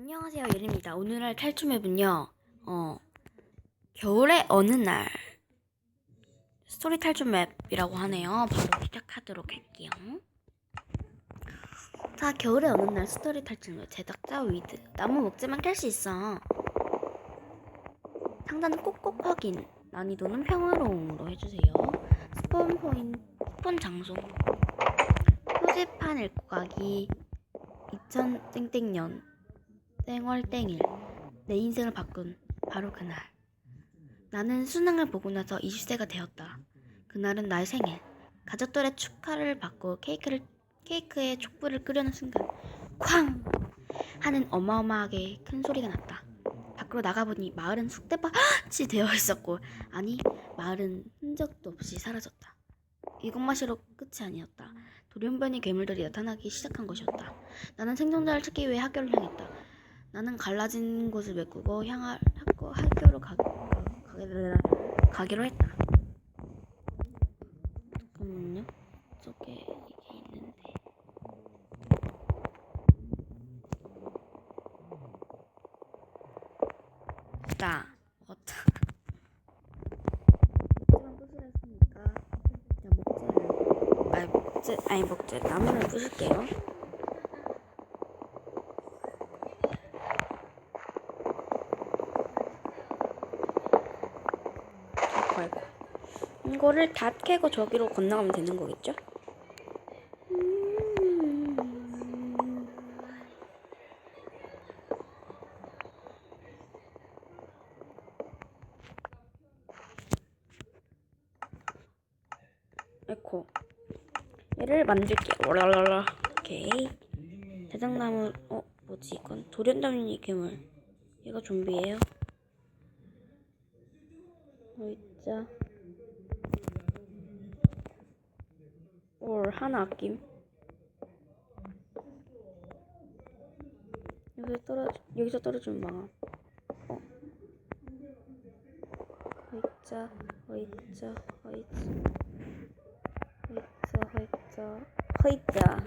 안녕하세요, 예림입니다. 오늘 할 탈출 맵은요, 어, 겨울의 어느 날. 스토리 탈출 맵이라고 하네요. 바로 시작하도록 할게요. 자, 겨울의 어느 날 스토리 탈출 맵. 제작자 위드. 나무 목재만 캘 수 있어. 상단은 꼭꼭 확인. 난이도는 평화로움으로 해주세요. 스폰 포인트, 스폰 장소. 표지판 읽고 가기. 2000 땡땡년. 땡월 땡일. 내 인생을 바꾼 바로 그날. 나는 수능을 보고 나서 20세가 되었다. 그날은 나의 생일. 가족들의 축하를 받고 케이크를 케이크에 촛불을 끄려는 순간 쾅! 하는 어마어마하게 큰 소리가 났다. 밖으로 나가보니 마을은 쑥대밭이 되어 있었고 아니 마을은 흔적도 없이 사라졌다. 이것마시로 끝이 아니었다. 돌연변이 괴물들이 나타나기 시작한 것이었다. 나는 생존자를 찾기 위해 학교를 향했다 나는 갈라진 곳을 메꾸고 향할 학교, 학교로 가, 가, 가 기로, 가기로 했다. 잠깐만요. 저게 이게 있는데. 자. 목재만 부수랬으니까 자, 목재를 아니 목재 아니 목재 나무를 부술게요. 아이고. 이 거를 다 캐고 저기로 건너가면 되는 거겠죠? 음. 에코. 얘를 만들게요. 라라라. 오케이. 대장나무 어 뭐지? 이건 돌연변이 괴물. 얘가 좀비예요 어 있자 올 하나 아낌. 여기서 떨어 여기서 떨어지면 망함. 어. 허이자 허이자 허이자. 허이자 허이자 허이자.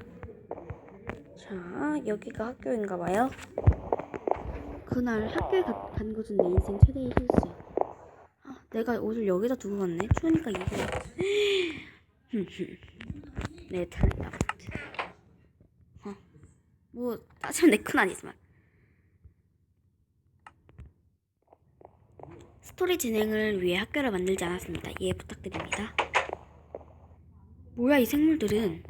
자 여기가 학교인가 봐요. 그날 학교에 가, 간 것은 내 인생 최대의 실수야 아, 내가 옷을 여기다 두고 갔네. 추우니까 입어 탓은 나쁘지. 어, 뭐 따지면 내큰 아니지만. 스토리 진행을 위해 학교를 만들지 않았습니다. 이해 부탁드립니다. 뭐야 이 생물들은?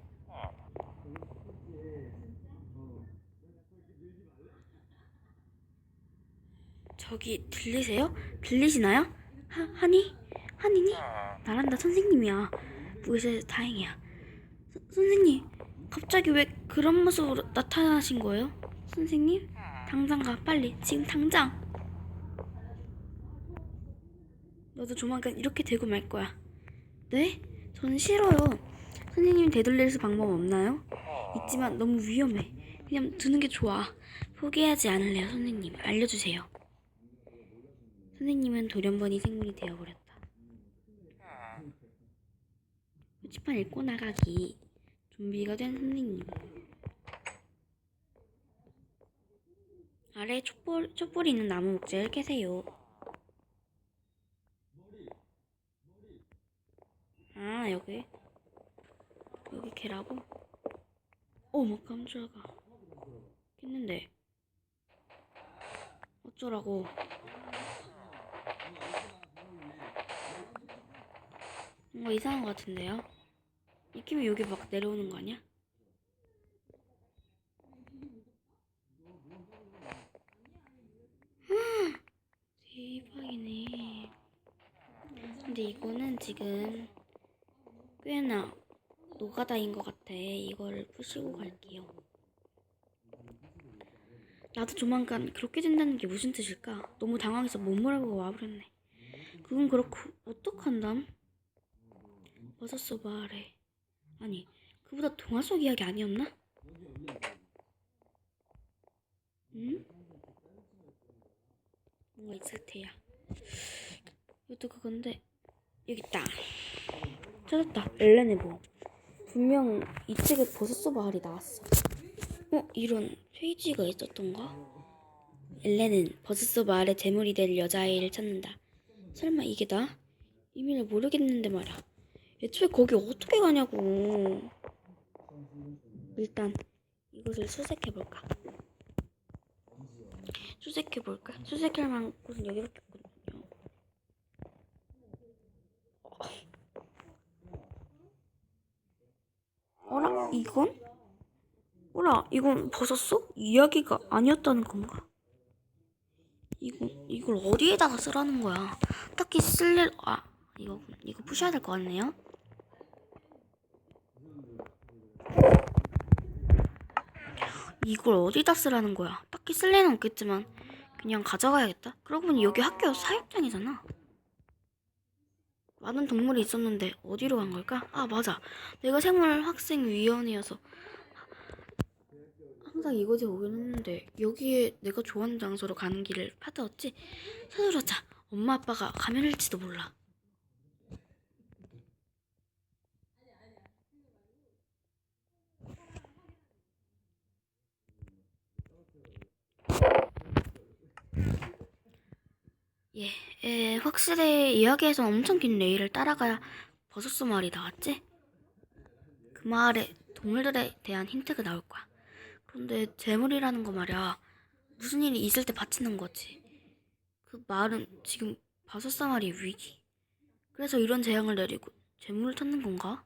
저기 들리세요? 들리시나요? 하, 하니? 하니니? 나란다 선생님이야. 무에서 다행이야. 서, 선생님, 갑자기 왜 그런 모습으로 나타나신 거예요? 선생님, 당장 가, 빨리, 지금 당장. 너도 조만간 이렇게 되고 말 거야. 네? 전 싫어요. 선생님 되돌릴 수 방법 없나요? 있지만 너무 위험해. 그냥 두는 게 좋아. 포기하지 않을래요, 선생님. 알려주세요. 선생님은 돌연변이 생물이 되어버렸다. 표지판 읽고 나가기. 좀비가 된 선생님. 아래 촛불, 촛불이 있는 나무 목재를 캐세요. 아, 여기. 여기 캐라고? 어머, 깜짝아. 깼는데. 어쩌라고. 뭔가 이상한 것 같은데요? 익힘이 여기 막 내려오는 거 아니야? 대박이네. 근데 이거는 지금 꽤나 노가다인 것 같아. 이거를 푸시고 갈게요. 나도 조만간 그렇게 된다는 게 무슨 뜻일까? 너무 당황해서 못 물어보고 와버렸네. 그건 그렇고 어떡한담? 버섯소 마을에 아니 그보다 동화 속 이야기 아니었나? 응? 뭔가 있을 테야 이것도 그건데 여기 있다 찾았다 엘레네보 분명 이 책에 버섯소 마을이 나왔어 어? 이런 페이지가 있었던가? 엘렌은 버스소 마을의 재물이 될 여자아이를 찾는다. 설마 이게 나? 이미를 모르겠는데 말이야. 애초에 거기 어떻게 가냐고. 일단 이곳을 수색해볼까? 수색해볼까? 수색할 만한 곳은 여기밖에 없거든요. 어라? 이건? 어라? 이건 벗었어? 이야기가 아니었다는 건가? 이거 이걸 어디에다가 쓰라는 거야? 딱히 쓸 일, 아 이거 이거 부셔야 될 것 같네요. 이걸 어디다 쓰라는 거야? 딱히 쓸 일은 없겠지만 그냥 가져가야겠다. 그러고 보니 여기 학교 사육장이잖아. 많은 동물이 있었는데 어디로 간 걸까? 아 맞아. 내가 생물 학생 위원회여서 항상 이곳에 오긴 했는데 여기에 내가 좋아하는 장소로 가는 길을 파다었지? 서두르자. 엄마 아빠가 가면 일지도 몰라. 예, 에, 확실히 이야기에서 엄청 긴 레일을 따라가야 버섯소 마을이 나왔지? 그 마을에 동물들에 대한 힌트가 나올 거야. 그런데 재물이라는 거 말이야. 무슨 일이 있을 때 바치는 거지. 그 마을은 지금 버섯소 마을이 위기. 그래서 이런 재앙을 내리고 재물을 찾는 건가?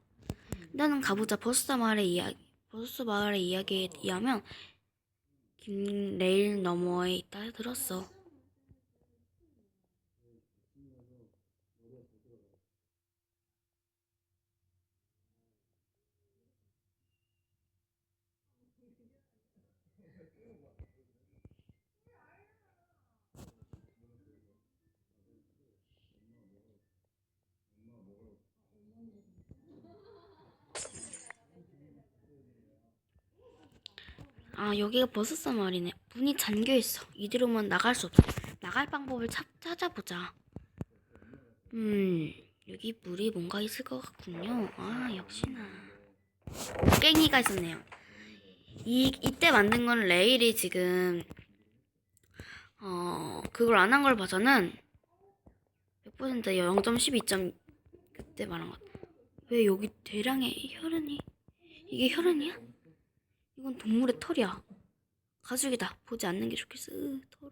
나는 가보자 버섯소 마을의 이야기. 버섯소 마을의 이야기에 의하면 긴 레일 너머에 있다 들었어. 아 여기가 버섯 사 마을이네. 문이 잠겨 있어. 이대로만 나갈 수 없어. 나갈 방법을 찾, 찾아보자. 음 여기 물이 뭔가 있을 것 같군요. 아 역시나 깽이가 있었네요. 이 이때 만든 건 레일이 지금 어 그걸 안 한 걸 봐서는 100% 0.12점 그때 말한 것. 왜 여기 대량의 혈흔이 이게 혈흔이야? 이건 동물의 털이야. 가죽이다. 보지 않는 게 좋겠어. 으, 털.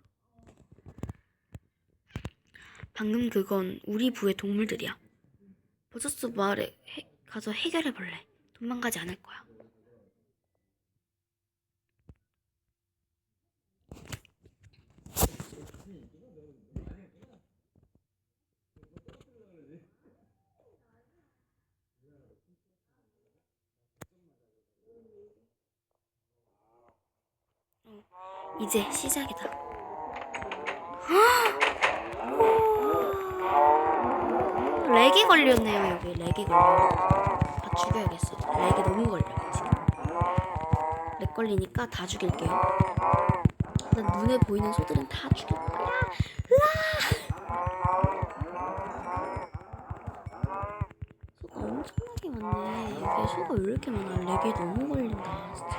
방금 그건 우리 부의 동물들이야. 버섯스 마을에 해- 가서 해결해 볼래. 도망가지 않을 거야. 이제 시작이다. 렉이 걸렸네요 여기 렉이 걸려. 다 죽여야겠어. 렉이 너무 걸려 지금. 렉 걸리니까 다 죽일게요. 난 눈에 보이는 소들은 다 죽일 거야. 소가 엄청나게 많네. 여기 소가 왜 이렇게 많아? 렉이 너무 걸린다 진짜.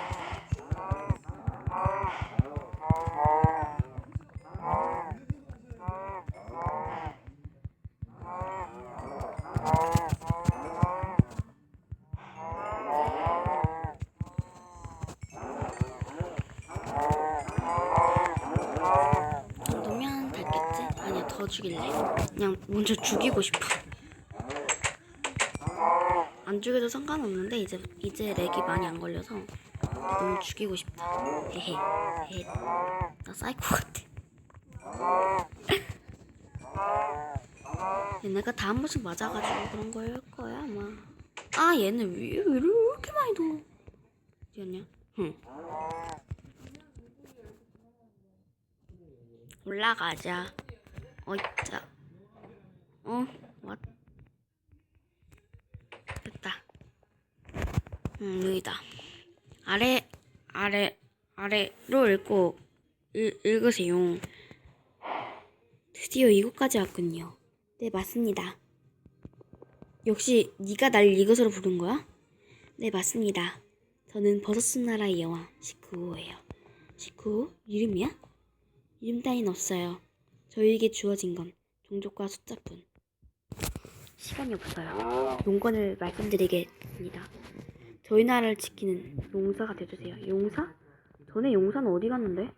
이 정도면 됐겠지? 아니야 더 죽일래? 그냥 먼저 죽이고 싶어. 안 죽여도 상관없는데 이제 이제 렉이 많이 안 걸려서 너무 죽이고 싶다. 헤헤 헤헤. 나 사이코 같아. 얘네가 다 한 번씩 맞아가지고 그런 걸 거야 아마. 아 얘는 왜, 왜 이렇게 많이 도 어디였냐 응. 올라가자. 어이자. 어, 왔. 됐다. 음, 여기다. 아래, 아래, 아래로 읽고, 읽, 읽으세요. 드디어 이곳까지 왔군요. 네, 맞습니다. 역시 네가 날 이것으로 부른 거야? 네, 맞습니다. 저는 버섯순 나라의 여왕 시쿠오예요. 시쿠오? 이름이야? 이름 따윈 없어요. 저희에게 주어진 건 종족과 숫자뿐. 시간이 없어요. 용건을 말씀드리겠습니다. 저희 나라를 지키는 용사가 되주세요. 용사? 전에 용사는 어디 갔는데?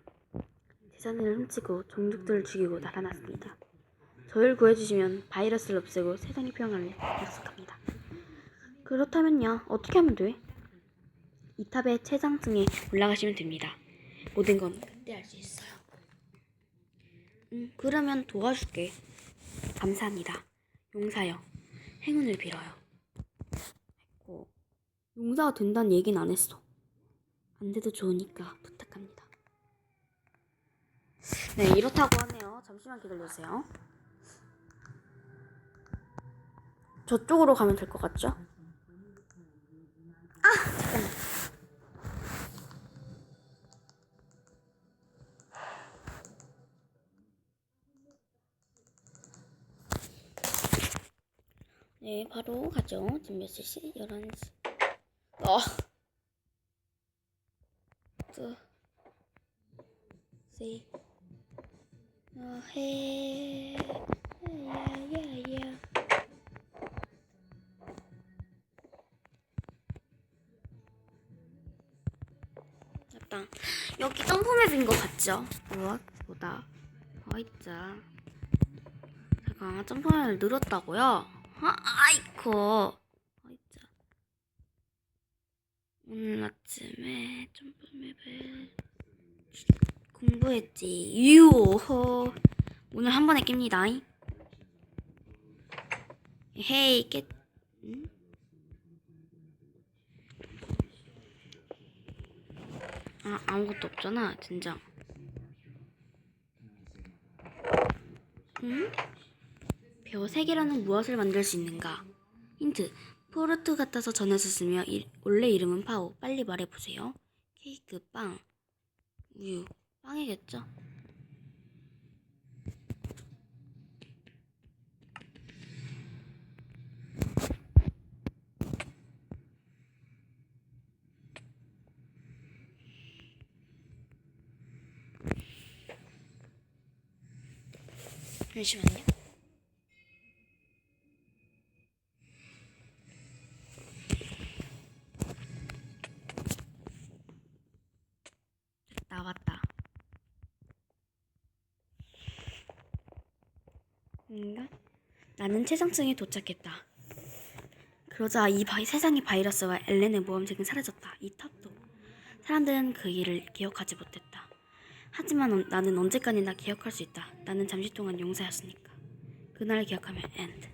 재산을 훔치고 종족들을 죽이고 달아났습니다. 저희를 구해주시면 바이러스를 없애고 세상의 평화를 약속합니다. 그렇다면요, 어떻게 하면 돼? 이 탑의 최상층에 올라가시면 됩니다. 모든 건 그때 할수 있어요. 음, 그러면 도와줄게. 감사합니다. 용사여, 행운을 빌어요. 어, 용사가 된다는 얘기는 안 했어. 안 돼도 좋으니까 부탁합니다. 네, 이렇다고 하네요. 잠시만 기다려주세요. 저쪽으로 가면 될 것 같죠? 아, 잠깐만. 네, 바로 가죠. 지금 몇 시지? 11시. 어. 두. 세. 어, 해. 야, 야, 야. 됐다. 여기 점프맵인 것 같죠? 무엇? 보다. 어있자. 제가 점프맵을 늘었다고요? 아, 아이코. 어있자. 오늘 아침에 점프맵을 공부했지. 유호. 오늘 한 번에 깹니다. 헤이, 깨, 응? 아, 아무것도 없잖아, 진짜. 응? 벼세 개라는 무엇을 만들 수 있는가? 힌트. 포르투 같아서 전해서 쓰며 이- 원래 이름은 파오. 빨리 말해보세요. 케이크, 빵, 우유. 빵이겠죠? 잠시만요. 나왔다. 뭔가? 나는 최상층에 도착했다. 그러자 이 바, 세상의 바이러스와 엘렌의 모험책은 사라졌다. 이 탑도. 사람들은 그 일을 기억하지 못했다. 하지만 언- 나는 언제까지나 기억할 수 있다. 나는 잠시 동안 용사였으니까. 그날을 기억하면 엔드.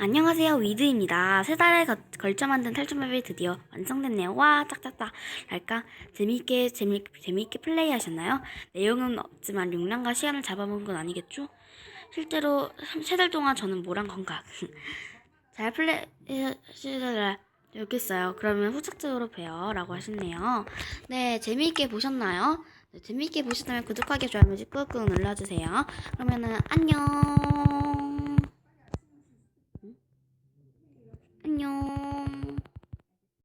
안녕하세요 위드입니다. 세 달에 거- 걸쳐 만든 탈출맵이 드디어 완성됐네요. 와 짝짝짝. 랄까 재미있게 재미 재미있게 플레이하셨나요? 내용은 없지만 용량과 시간을 잡아본 건 아니겠죠? 실제로 세 달 동안 저는 뭘 한 건가? 잘 플레이하시더라 여기 있어요. 그러면 후착적으로 봬요. 라고 하셨네요. 네, 재미있게 보셨나요? 네, 재미있게 보셨다면 구독하기, 좋아요 버튼 꾹꾹 눌러주세요. 그러면은 안녕. 안녕.